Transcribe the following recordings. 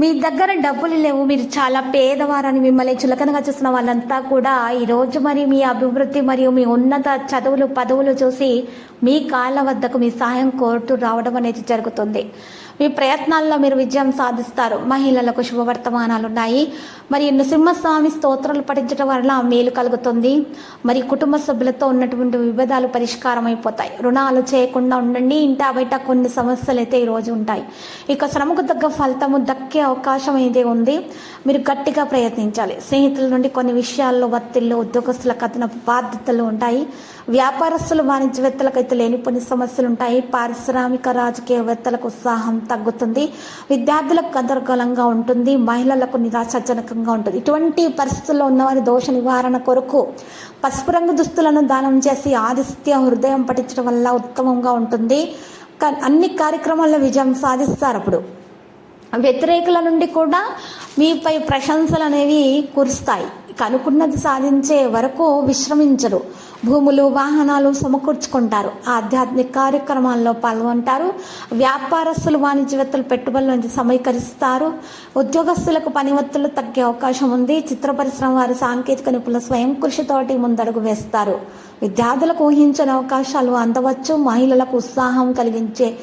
మీ దగ్గర డబ్బులు లేవు మీరు చాలా పేదవారని మిమ్మల్ని చులకనగా చూసిన వాళ్ళంతా కూడా ఈరోజు మరి మీ అభివృద్ధి మరియు మీ ఉన్నత చదువులు పదవులు చూసి మీ కాళ్ళ వద్దకు మీ సహాయం కోరుతూ రావడం అనేది జరుగుతుంది. మీ ప్రయత్నాల్లో మీరు విజయం సాధిస్తారు. మహిళలకు శుభవర్తమానాలు ఉన్నాయి మరి నృసింహస్వామి స్తోత్రాలు పఠించడం వల్ల మేలు కలుగుతుంది. మరి కుటుంబ సభ్యులతో ఉన్నటువంటి విభేదాలు పరిష్కారం అయిపోతాయి రుణాలు చేయకుండా ఉండండి. ఇంటా బయట కొన్ని సమస్యలు అయితే ఈరోజు ఉంటాయి. ఇక శ్రమకు తగ్గ ఫలితము దక్కే అవకాశం అయితే ఉంది? మీరు గట్టిగా ప్రయత్నించాలి. స్నేహితుల నుండి కొన్ని విషయాల్లో ఒత్తిళ్ళు ఉద్యోగస్తులకు కథన బాధ్యతలు ఉంటాయి. వ్యాపారస్తులు వాణిజ్యవేత్తలకు అయితే లేనిపోని సమస్యలు ఉంటాయి పారిశ్రామిక రాజకీయవేత్తలకు ఉత్సాహం తగ్గుతుంది. విద్యార్థులకు గందరగోళంగా ఉంటుంది. మహిళలకు నిరాశాజనకంగా ఉంటుంది. ఇటువంటి పరిస్థితుల్లో ఉన్నవారి దోష నివారణ కొరకు పసుపు రంగు దుస్తులను దానం చేసి ఆదిత్య హృదయం పఠించడం వల్ల ఉత్తమంగా ఉంటుంది. అన్ని కార్యక్రమాల్లో విజయం సాధిస్తారు అప్పుడు. వ్యతిరేకుల నుండి కూడా మీపై ప్రశంసలు అనేవి కురుస్తాయి. ఇక అనుకున్నది సాధించే వరకు విశ్రమించరు. భూములు వాహనాలు సమకూర్చుకుంటారు. ఆధ్యాత్మిక కార్యక్రమాల్లో పాల్గొంటారు. వ్యాపారస్తులు వాణిజ్యవేత్తలు పెట్టుబడుల నుంచి సమీకరిస్తారు. ఉద్యోగస్తులకు పని ఒత్తులు తగ్గే అవకాశం ఉంది. చిత్ర పరిశ్రమ వారి సాంకేతిక నిపుణుల స్వయం కృషితోటి ముందడుగు వేస్తారు. విద్యార్థులకు ఊహించని అవకాశాలు అందవచ్చు. మహిళలకు ఉత్సాహం కలిగించే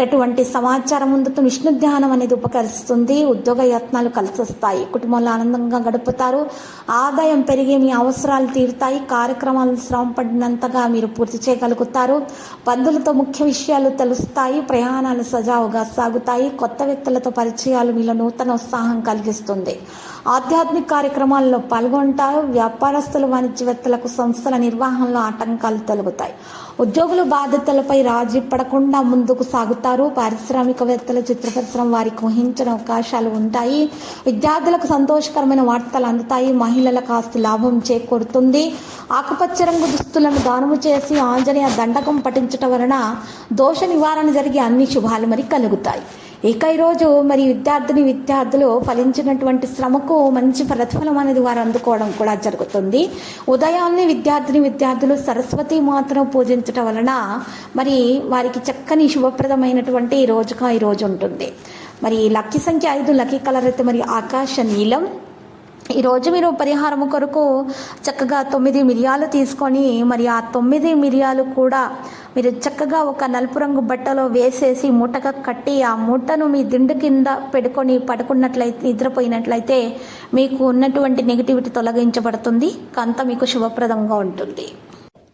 అటువంటి సమాచారం ముందుతో విష్ణు ధ్యానం అనేది ఉపకరిస్తుంది. ఉద్యోగ యత్నాలు కలిసిస్తాయి. కుటుంబంలో ఆనందంగా గడుపుతారు. ఆదాయం పెరిగి మీ అవసరాలు తీరుతాయి. కార్యక్రమాలు శ్రమ పడినంతగా మీరు పూర్తి చేయగలుగుతారు. బంధువులతో ముఖ్య విషయాలు తెలుస్తాయి. ప్రయాణాలు సజావుగా సాగుతాయి. కొత్త వ్యక్తులతో పరిచయాలు మీలో నూతన ఉత్సాహం కలిగిస్తుంది. ఆధ్యాత్మిక కార్యక్రమాల్లో పాల్గొంటారు. వ్యాపారస్తులు వాణిజ్యవేత్తలకు సంస్థల నిర్వహణలో ఆటంకాలు తొలగుతాయి. ఉద్యోగులు బాధ్యతలపై రాజీ పడకుండా ముందుకు సాగుతారు. పారిశ్రామికవేత్తల చిత్ర పరిశ్రమ వారికి ఊహించిన అవకాశాలు ఉంటాయి. విద్యార్థులకు సంతోషకరమైన వార్తలు అందుతాయి. మహిళల కాస్త లాభం చేకూరుతుంది. ఆకుపచ్చ రంగు దుస్తులను దానము చేసి ఆంజనేయ దండకం పఠించటం వలన దోష నివారణ జరిగి అన్ని శుభాలు మరి కలుగుతాయి. ఇక ఈరోజు మరి విద్యార్థిని విద్యార్థులు ఫలించినటువంటి శ్రమకు మంచి ప్రతిఫలం అనేది వారు అందుకోవడం కూడా జరుగుతుంది. ఉదయాన్నే విద్యార్థిని విద్యార్థులు సరస్వతి మాతను పూజించటం వలన మరి వారికి చక్కని శుభప్రదమైనటువంటి రోజుగా ఈ రోజు ఉంటుంది. మరి లక్కీ సంఖ్య ఐదు లక్కీ కలర్ అయితే మరి ఆకాశ నీలం ఈరోజు మీరు పరిహారం కొరకు చక్కగా తొమ్మిది మిరియాలు తీసుకొని మరి ఆ తొమ్మిది మిరియాలు కూడా మీరు చక్కగా ఒక నలుపు రంగు బట్టలో వేసేసి మూటగా కట్టి ఆ మూటను మీ దిండు కింద పెట్టుకొని పడుకున్నట్లయితే నిద్రపోయినట్లయితే మీకు ఉన్నటువంటి నెగిటివిటీ తొలగించబడుతుంది. కంత మీకు శుభప్రదంగా ఉంటుంది.